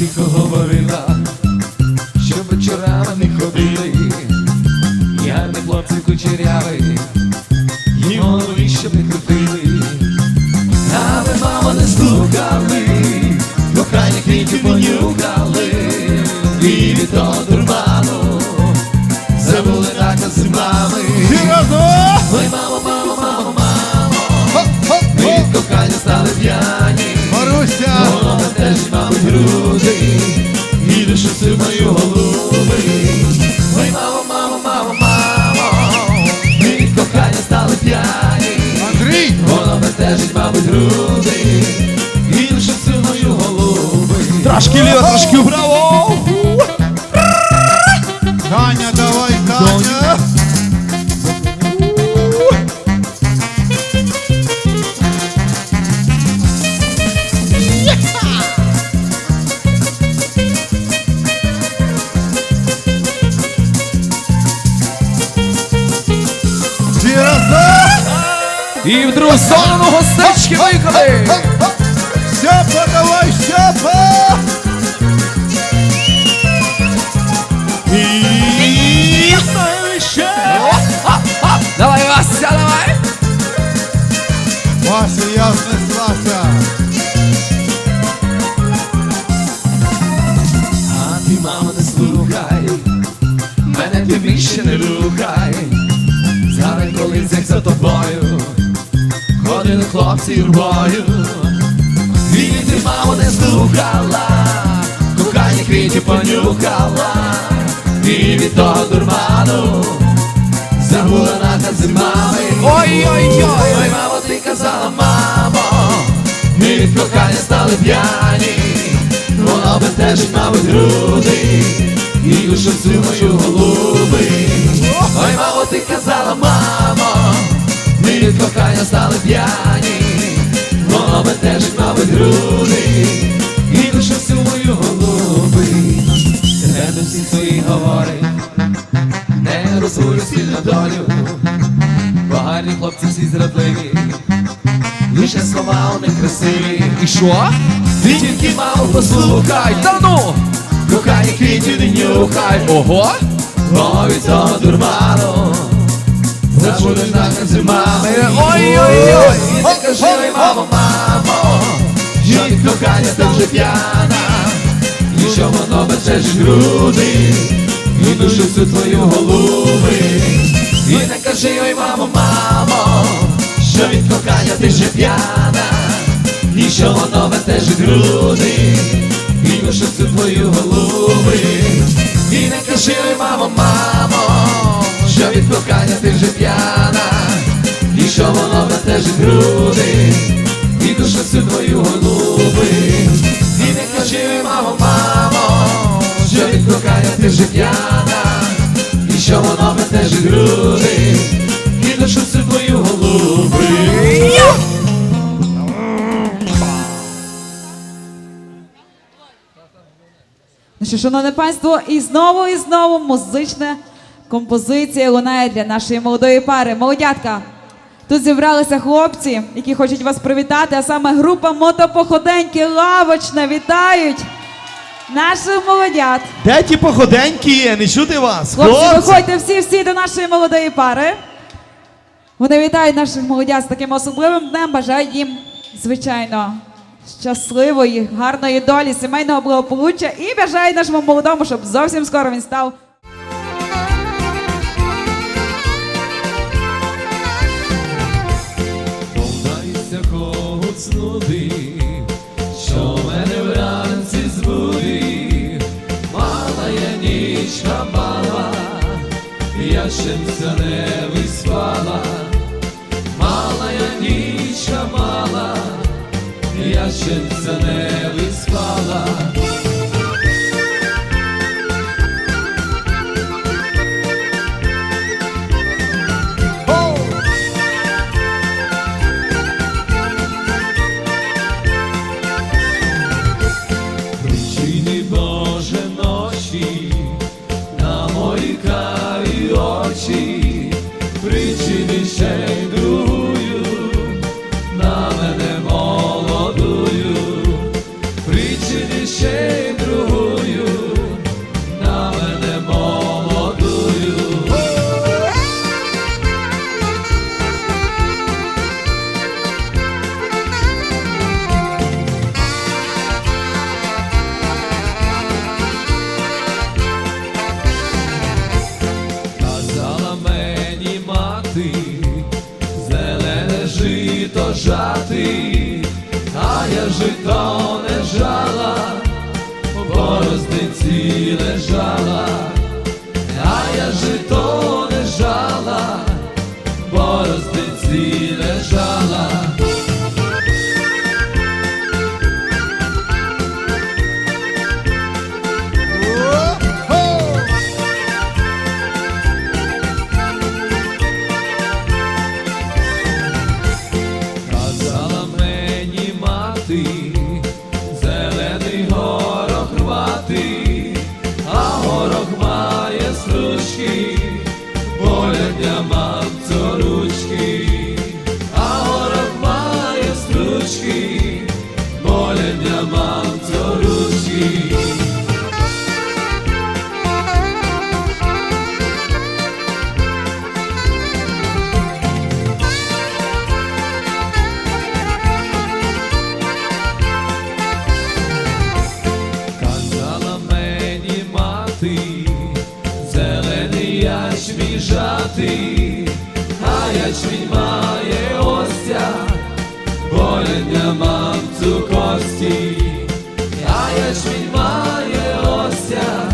тихо говорила, що вечорами не ходили, не хлопці кучерявий, мою голуби. Ой, мамо, мамо, мамо, мамо, ми від кохання стали п'яні. Андрій! Вона бентежить, мабуть, груди, і мою голуби. Трошки ліво, трошки вправо. І в другу сторону гостечки виїхали. Степа, давай, Степа! І. Давай, Вася, давай. Вася, я знеслася! А ти, мамо, не слухай, мене ти більше не рухай. Згадай, коли цих за тобою хлопці юрбою. І ти, мамо, не слухала, кохання квітів понюхала, і від того дурману забула накази мами. Ой-ой-ой. Ой, мамо, ти казала, мамо, ми від кохання стали п'яні, воно бентежить, мабуть, груди, і душу всю мою голуби. Ой, мамо, ти казала, мамо, ми від кохання стали п'яні, воно бентежить, мабуть, груди, і душу всю мою голуби. Тебе до всіх своїх говорить, не розсуджу спільну долю. Погані хлопці всі зрадливі, лише слова у них красиві. І що? Ти тільки мало послухай, Та ну. кохані квіті не нюхай, Ого. бо від того дурману забудеш накази мами. Ой-ой-ой. І ти кажи, ой, мамо, мамо, що від кохання ти вже п'яна, і що воно бечеш груди, і душу всю твою голуби. І не кажи, ой, мамо, мамо, що від кохання ти вже п'яна, і що воно бентежить груди, і душу всю твою голуби. І не кажи, ой, мамо, мамо, вже п'яна, і що воно бентежить груди, і душу всю твою голуби. І не кажи, мамо, мамо, що від кохання ти вже п'яна, і що воно бентежить груди, і душу всю твою голуби. Ну шановне панство, і знову і знову музична композиція лунає для нашої молодої пари. Молодятка, тут зібралися хлопці, які хочуть вас привітати, а саме група мотопоходеньки лавочна вітають наших молодят. Де ті походеньки є? Не чути вас? Хлопці, виходьте всі-всі до нашої молодої пари. Вони вітають наших молодят з таким особливим днем, бажають їм, звичайно, щасливої, гарної долі, сімейного благополуччя і бажають нашому молодому, щоб зовсім скоро він став когось нуди, що мене вранці збуди, мала я нічка мала, я ще все не виспала, мала я нічка мала, я ще все не виспала. Жати, а я жито не жала, в борозниці лежала, а я жито triste. Ячмінь має остя, болення мамцю кості, а ячмінь має остя,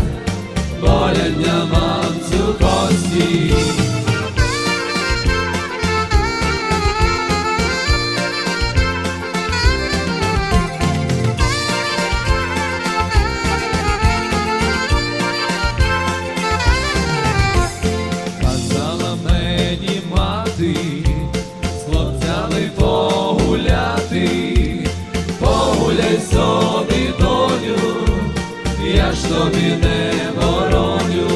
болення мамцю тобі не бороню,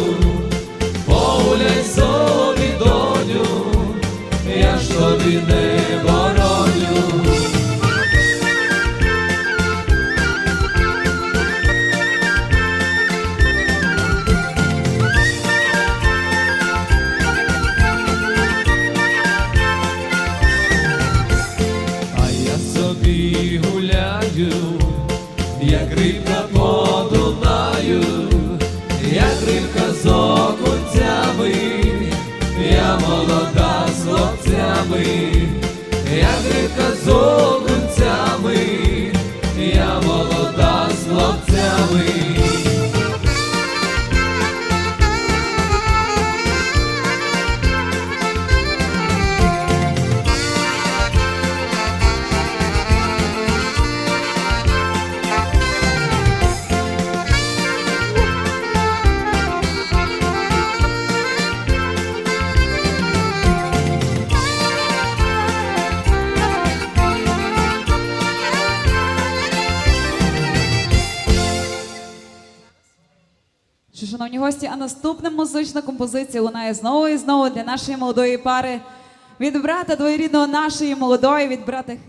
погуляй собі, доню, я ж тобі не бороню. А я собі гуляю, як рибка хлопцями, як рибка з окунцями, я молода з хлопцями. Шановні гості, а наступна музична композиція лунає знову і знову для нашої молодої пари від брата двоєрідного нашої молодої, від брата Хир.